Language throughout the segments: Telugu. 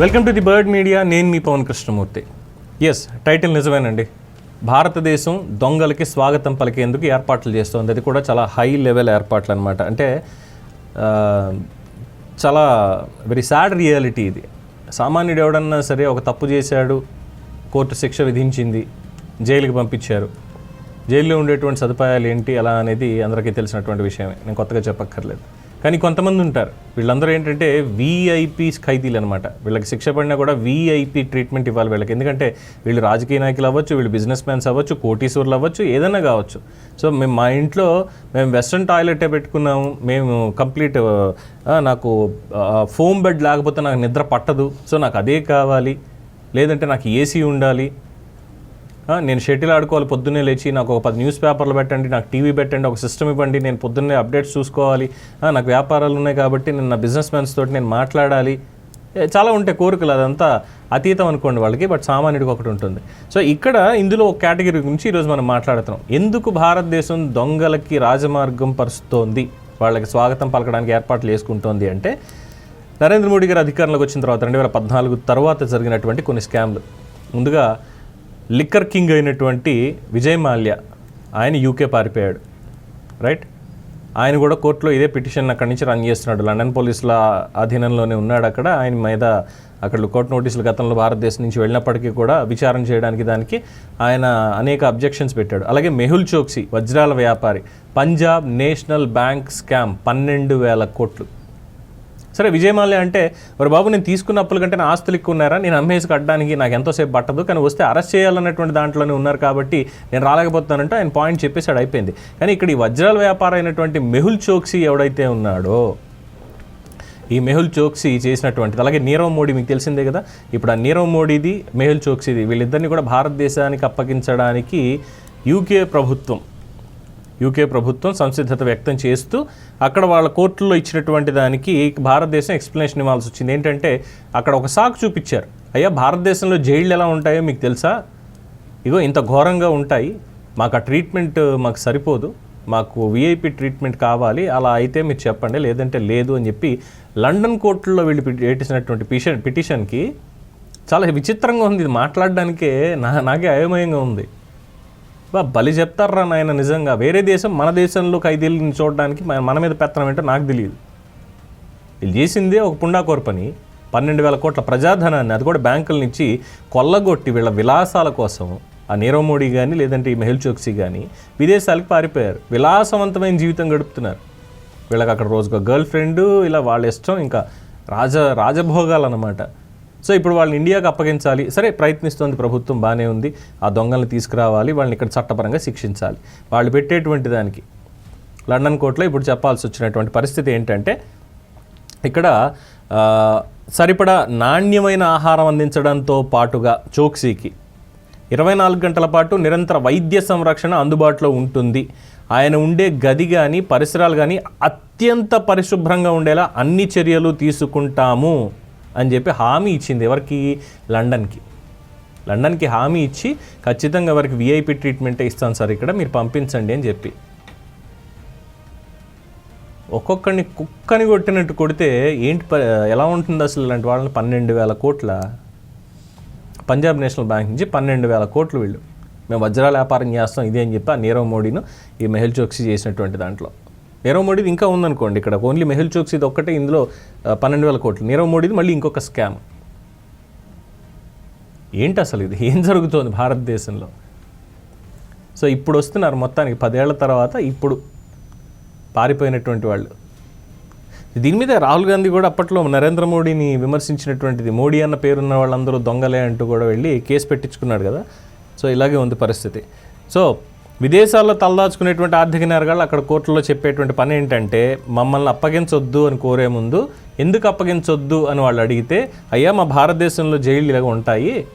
Welcome to the bird media. నేను మీ పవన్ కృష్ణమూర్తి. ఎస్ టైటిల్ నిజమేనండి. భారతదేశం దొంగలకి స్వాగతం పలికేందుకు ఏర్పాట్లు చేస్తోంది. అది కూడా చాలా హై లెవెల్ ఏర్పాట్లు అనమాట అంటే చాలా వెరీ సాడ్ రియాలిటీ ఇది. సామాన్యుడు ఎవడన్నా సరే ఒక తప్పు చేశాడు కోర్టు శిక్ష విధించింది జైలుకి పంపించారు. జైల్లో ఉండేటువంటి సదుపాయాలు ఏంటి అలా అనేది అందరికీ తెలిసినటువంటి విషయమే. నేను కొత్తగా చెప్పక్కర్లేదు. కానీ కొంతమంది ఉంటారు. వీళ్ళందరూ ఏంటంటే వీఐపీ ఖైదీలు అనమాట వీళ్ళకి శిక్ష పడినా కూడా వీఐపీ ట్రీట్మెంట్ ఇవ్వాలి వీళ్ళకి. ఎందుకంటే వీళ్ళు రాజకీయ నాయకులు అవ్వచ్చు వీళ్ళు బిజినెస్ మ్యాన్స్ అవ్వచ్చు కోటీశ్వర్లు అవ్వచ్చు ఏదైనా కావచ్చు. సో మేము మా ఇంట్లో మేము వెస్ట్రన్ టాయిలెటే పెట్టుకున్నాము. మేము కంప్లీట్ నాకు ఫోమ్ బెడ్ లేకపోతే నాకు నిద్ర పట్టదు. సో నాకు అదే కావాలి. లేదంటే నాకు ఏసీ ఉండాలి. నేను షటిల్ ఆడుకోవాలి పొద్దున్నే లేచి నాకు ఒక పది న్యూస్ పేపర్లు పెట్టండి నాకు టీవీ పెట్టండి ఒక సిస్టమ్ ఇవ్వండి నేను పొద్దున్నే అప్డేట్స్ చూసుకోవాలి. నాకు వ్యాపారాలు ఉన్నాయి కాబట్టి నేను నా బిజినెస్ మ్యాన్స్ తోటి నేను మాట్లాడాలి. చాలా ఉంటాయి కోరికలు అదంతా అతీతం అనుకోండి వాళ్ళకి బట్ సామాన్యుడికి ఒకటి ఉంటుంది. సో ఇక్కడ ఇందులో ఒక కేటగిరీ గురించి ఈరోజు మనం మాట్లాడుతున్నాం. ఎందుకు భారతదేశం దొంగలకి రాజమార్గం పరుస్తోంది? వాళ్ళకి స్వాగతం పలకడానికి ఏర్పాట్లు చేసుకుంటోంది అంటే నరేంద్ర మోడీ గారు అధికారంలోకి వచ్చిన తర్వాత రెండు వేల పద్నాలుగు తర్వాత జరిగినటువంటి కొన్ని స్కామ్లు. ముందుగా లిక్కర్ కింగ్ అయినటువంటి విజయ్ మాల్యా ఆయన యూకే పారిపోయాడు రైట్ ఆయన కూడా కోర్టులో ఇదే పిటిషన్ అక్కడి నుంచి రన్ చేస్తున్నాడు. లండన్ పోలీసుల అధీనంలోనే ఉన్నాడు అక్కడ. ఆయన మీద అక్కడ కోర్టు నోటీసులు గతంలో భారతదేశం నుంచి వెళ్ళినప్పటికీ కూడా విచారణ చేయడానికి దానికి ఆయన అనేక అబ్జెక్షన్స్ పెట్టాడు. అలాగే మెహుల్ చోక్సీ వజ్రాల వ్యాపారి పంజాబ్ నేషనల్ బ్యాంక్ స్కామ్ పన్నెండు వేల కోట్లు. సరే విజయమాల్య అంటే మరి బాబు నేను తీసుకున్న అప్పుల కంటే నా ఆస్తులు ఎక్కువ ఉన్నారా నేను అమ్మేసి కట్టడానికి నాకు ఎంతోసేపు పట్టదు. కానీ వస్తే అరెస్ట్ చేయాలన్నటువంటి దాంట్లోనే ఉన్నారు కాబట్టి నేను రాలేకపోతున్నానంటే ఆయన పాయింట్ చెప్పేసాడు అయిపోయింది. కానీ ఇక్కడ ఈ వజ్రాల వ్యాపారం అయినటువంటి మెహుల్ చోక్సీ ఎవడైతే ఉన్నాడో ఈ మెహుల్ చోక్సీ చేసినటువంటిది అలాగే నీరవ్ మోడీ మీకు తెలిసిందే కదా? ఇప్పుడు ఆ నీరవ్ మోడీది మెహుల్ చోక్సీది వీళ్ళిద్దరిని కూడా భారతదేశానికి అప్పగించడానికి యూకే ప్రభుత్వం యూకే ప్రభుత్వం సంసిద్ధత వ్యక్తం చేస్తూ అక్కడ వాళ్ళ కోర్టులో ఇచ్చినటువంటి దానికి భారతదేశం ఎక్స్ప్లెనేషన్ ఇవ్వాల్సి వచ్చింది. ఏంటంటే అక్కడ ఒక సాకు చూపించారు. అయ్యా భారతదేశంలో జైళ్ళు ఎలా ఉంటాయో మీకు తెలుసా? ఇగో ఇంత ఘోరంగా ఉంటాయి. మాకు ఆ ట్రీట్మెంట్ మాకు సరిపోదు. మాకు విఐపి ట్రీట్మెంట్ కావాలి. అలా అయితే మీరు చెప్పండి. లేదంటే లేదు అని చెప్పి లండన్ కోర్టులో వీళ్ళు పెట్టినటువంటి పిటిషన్ పిటిషన్కి చాలా విచిత్రంగా ఉంది. ఇది మాట్లాడడానికే నా నాకే అయోమయంగా ఉంది. బా బలి చెప్తారా నాయన నిజంగా. వేరే దేశం మన దేశంలో ఖైదీలను చూడడానికి మన మీద పెత్తనం ఏంటో నాకు తెలియదు. వీళ్ళు చేసిందే ఒక పుండాకోర పని పన్నెండు వేల కోట్ల ప్రజాధనాన్ని అది కూడా బ్యాంకుల నుంచి కొల్లగొట్టి వీళ్ళ విలాసాల కోసం ఆ నీరవ్ మోడీ కానీ లేదంటే ఈ మెహుల్ చోక్సీ కానీ విదేశాలకు పారిపోయారు. విలాసవంతమైన జీవితం గడుపుతున్నారు. వీళ్ళకి అక్కడ రోజుగా గర్ల్ ఫ్రెండ్ ఇలా వాళ్ళ ఇష్టం. ఇంకా రాజ రాజభోగాలు అన్నమాట సో ఇప్పుడు వాళ్ళని ఇండియాకి అప్పగించాలి. సరే ప్రయత్నిస్తోంది ప్రభుత్వం బాగానే ఉంది. ఆ దొంగల్ని తీసుకురావాలి వాళ్ళని ఇక్కడ చట్టపరంగా శిక్షించాలి. వాళ్ళు పెట్టేటువంటి దానికి లండన్ కోర్టులో ఇప్పుడు చెప్పాల్సి వచ్చినటువంటి పరిస్థితి ఏంటంటే ఇక్కడ సరిపడ సరిపడా నాణ్యమైన ఆహారం అందించడంతో పాటుగా చోక్సీకి ఇరవై నాలుగు గంటల పాటు నిరంతర వైద్య సంరక్షణ అందుబాటులో ఉంటుంది. ఆయన ఉండే గది కానీ పరిసరాలు కానీ అత్యంత పరిశుభ్రంగా ఉండేలా అన్ని చర్యలు తీసుకుంటాము. అని చెప్పి హామీ ఇచ్చింది ఎవరికి? లండన్కి. లండన్కి హామీ ఇచ్చి ఖచ్చితంగా వారికి విఐపి ట్రీట్మెంటే ఇస్తాను సార్ ఇక్కడ మీరు పంపించండి అని చెప్పి. ఒక్కొక్కడిని కుక్కని కొట్టినట్టు కొడితే ఏంటి ప- ఎలా ఉంటుంది అసలు ఇలాంటి వాళ్ళని? పన్నెండు వేల కోట్ల? పంజాబ్ నేషనల్ బ్యాంక్ నుంచి పన్నెండు వేల కోట్లు వీళ్ళు. మేము వజ్రాల వ్యాపారం చేస్తాం ఇదే అని చెప్పి ఆ నీరవ్ మోడీను ఈ మెహల్ చోక్సీ చేసినటువంటి దాంట్లో. నీరవ్ మోడీది ఇంకా ఉందనుకోండి ఇక్కడ ఓన్లీ మెహుల్ చోక్సీది ఒక్కటే ఇందులో పన్నెండు వేల కోట్లు. నీరవ్ మోడీది మళ్ళీ ఇంకొక స్కామ్. ఏంటి అసలు ఇది? ఏం జరుగుతోంది భారతదేశంలో? సో ఇప్పుడు వస్తున్నారు మొత్తానికి పదేళ్ళ తర్వాత ఇప్పుడు పారిపోయినటువంటి వాళ్ళు. దీని మీద రాహుల్ గాంధీ కూడా అప్పట్లో నరేంద్ర మోడీని విమర్శించినటువంటిది మోడీ అన్న పేరున్న వాళ్ళందరూ దొంగలే అంటూ కూడా వెళ్ళి కేసు పెట్టించుకున్నాడు కదా. సో ఇలాగే ఉంది పరిస్థితి. సో విదేశాల్లో తలదాచుకునేటువంటి ఆర్థిక నేరగాళ్ళు అక్కడ కోర్టులో చెప్పేటువంటి పని ఏంటంటే మమ్మల్ని అప్పగించొద్దు అని కోరే ముందు ఎందుకు అప్పగించొద్దు అని వాళ్ళు అడిగితే అయ్యా మా భారతదేశంలో జైళ్ళు ఇలాగ ఉంటాయి.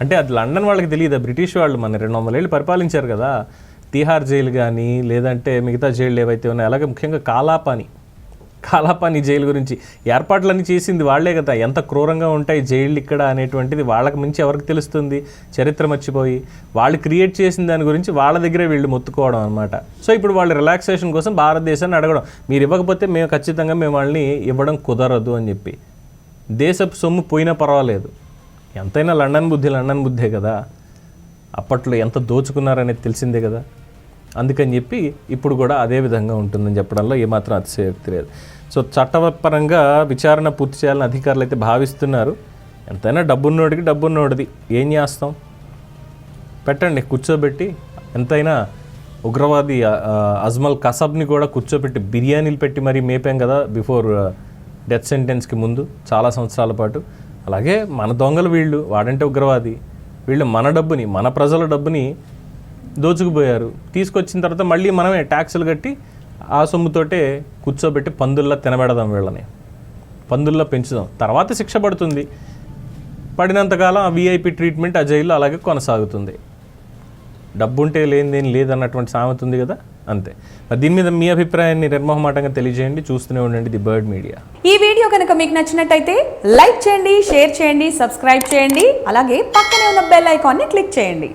అంటే అది లండన్ వాళ్ళకి తెలియదు? బ్రిటిష్ వాళ్ళు మన రెండు వందల ఏళ్ళు పరిపాలించారు కదా. తీహార్ జైలు కానీ లేదంటే మిగతా జైళ్ళు ఏవైతే ఉన్నాయో అలాగే ముఖ్యంగా కాలాపాని. కాలాపాని జైలు గురించి. ఏర్పాట్లన్నీ చేసింది వాళ్ళే కదా. ఎంత క్రూరంగా ఉంటాయి జైళ్ళు ఇక్కడ అనేటువంటిది వాళ్ళకి మించి ఎవరికి తెలుస్తుంది? చరిత్ర మర్చిపోయి. వాళ్ళు క్రియేట్ చేసిన దాని గురించి వాళ్ళ దగ్గరే వీళ్ళు మొత్తుకోవడం అనమాట సో ఇప్పుడు వాళ్ళు రిలాక్సేషన్ కోసం భారతదేశాన్ని అడగడం. మీరు ఇవ్వకపోతే మేము ఖచ్చితంగా మేము వాళ్ళని ఇవ్వడం కుదరదు అని చెప్పి. దేశపు సొమ్ము పోయినా పర్వాలేదు. ఎంతైనా లండన్ బుద్ధి లండన్ బుద్ధే కదా. అప్పట్లో ఎంత దోచుకున్నారనేది తెలిసిందే కదా. అందుకని చెప్పి ఇప్పుడు కూడా అదే విధంగా ఉంటుందని చెప్పడంలో ఏమాత్రం అతిశయోక్తి లేదు. సో చట్టపరంగా విచారణ పూర్తి చేయాలని అధికారులు అయితే భావిస్తున్నారు. ఎంతైనా డబ్బున్నోడికి డబ్బున్నోడిది. ఏం చేస్తాం? పెట్టండి కూర్చోబెట్టి ఎంతైనా ఉగ్రవాది అజ్మల్ కసబ్ని కూడా కూర్చోబెట్టి బిర్యానీలు పెట్టి మరీ మేపాం కదా బిఫోర్ డెత్ సెంటెన్స్కి ముందు చాలా సంవత్సరాల పాటు. అలాగే మన దొంగలు వీళ్ళు వాడంటే ఉగ్రవాది. వీళ్ళు మన డబ్బుని మన ప్రజల డబ్బుని దోచుకుపోయారు. తీసుకొచ్చిన తర్వాత మళ్ళీ మనమే ట్యాక్సులు కట్టి ఆ సొమ్ముతోటే కూర్చోబెట్టి పందుల్లా తినబెడదాం వీళ్ళని. పందుల్లా పెంచుదాం. తర్వాత శిక్ష పడుతుంది. పడినంతకాలం ఆ వీఐపీ ట్రీట్మెంట్ ఆ జైల్లో అలాగే కొనసాగుతుంది. డబ్బుంటే లేనిదేం లేదన్నటువంటి సామెత ఉంది కదా? అంతే. మరి దీని మీద మీ అభిప్రాయాన్ని నిర్మోహమాటంగా తెలియజేయండి. చూస్తూనే ఉండండి ది బర్డ్ మీడియా. ఈ వీడియో కనుక మీకు నచ్చినట్టయితే లైక్ చేయండి షేర్ చేయండి సబ్స్క్రైబ్ చేయండి. అలాగే పక్కనే ఉన్న బెల్ ఐకాన్ని క్లిక్ చేయండి.